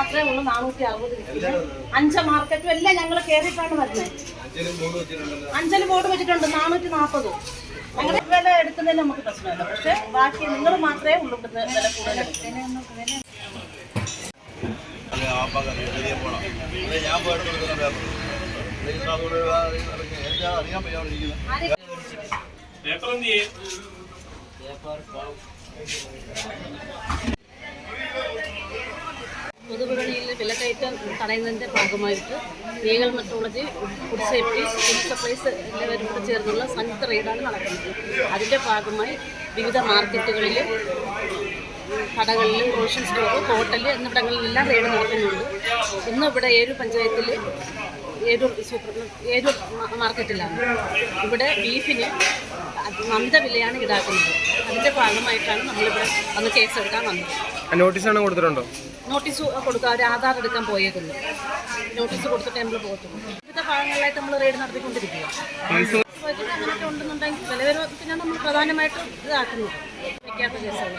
മാത്രമേ ഉള്ളൂ നാനൂറ്റി അറുപത് അഞ്ച് മാർക്കറ്റും എല്ലാം ഞങ്ങൾ കയറിയിട്ടാണ് വരുന്നത്. അഞ്ചൽ ബോർഡ് വെച്ചിട്ടുണ്ട് നാനൂറ്റി നാൽപ്പത് ഞങ്ങളുടെ വില എടുക്കുന്നതിന് നമുക്ക് പ്രശ്നമില്ല. പക്ഷെ ബാക്കി നിങ്ങൾ മാത്രമേ ഉള്ളൂ ഇവിടുന്ന് വില കൂടുതൽ ഞാൻ പോയിട്ട് കൊടുക്കുന്ന പേപ്പർ. അറിയാൻ പയ്യാണ്ടിരിക്കുന്നത് പൊതുവിപണിയിൽ വിലക്കയറ്റം തടയുന്നതിന്റെ ഭാഗമായിട്ട് legal metrology food safety food supplies എന്നിവരും കൂടെ ചേർന്നുള്ള സംയുക്ത റെയ്ഡാണ് നടക്കുന്നത്. അതിന്റെ ഭാഗമായി വിവിധ മാർക്കറ്റുകളിലും കടകളിലും റോഷൻ സ്റ്റോർ ഹോട്ടൽ എന്നിവിടങ്ങളിലെല്ലാം റെയ്ഡ് നടത്തുന്നുണ്ട്. ഇന്ന് ഇവിടെ ഏഴു പഞ്ചായത്തിൽ ഏരൂർ സൂപ്പർ ഏരൂർ മാർക്കറ്റിലാണ്. ഇവിടെ ബീഫിന് അമിത വിലയാണ് ഈടാക്കുന്നത്. അതിന്റെ ഭാഗമായിട്ടാണ് നമ്മളിവിടെ വന്ന് കേസെടുക്കാൻ വന്നത്. നോട്ടീസ് ആണ് കൊടുത്തിട്ടുണ്ടോ? നോട്ടീസ് കൊടുക്കുക ഒരു ആധാർ എടുക്കാൻ പോയേക്കുന്നു. നോട്ടീസ് കൊടുത്തിട്ട് നമ്മൾ പോകത്തുള്ളൂ. ഇവിടുത്തെ ഭാഗങ്ങളിലായിട്ട് നമ്മൾ റെയ്ഡ് നടത്തിക്കൊണ്ടിരിക്കുക. അങ്ങനെയൊക്കെ ഉണ്ടെന്നുണ്ടെങ്കിൽ പിന്നെ നമ്മൾ പ്രധാനമായിട്ടും ഇതാക്കുന്നത് കേസുകൾ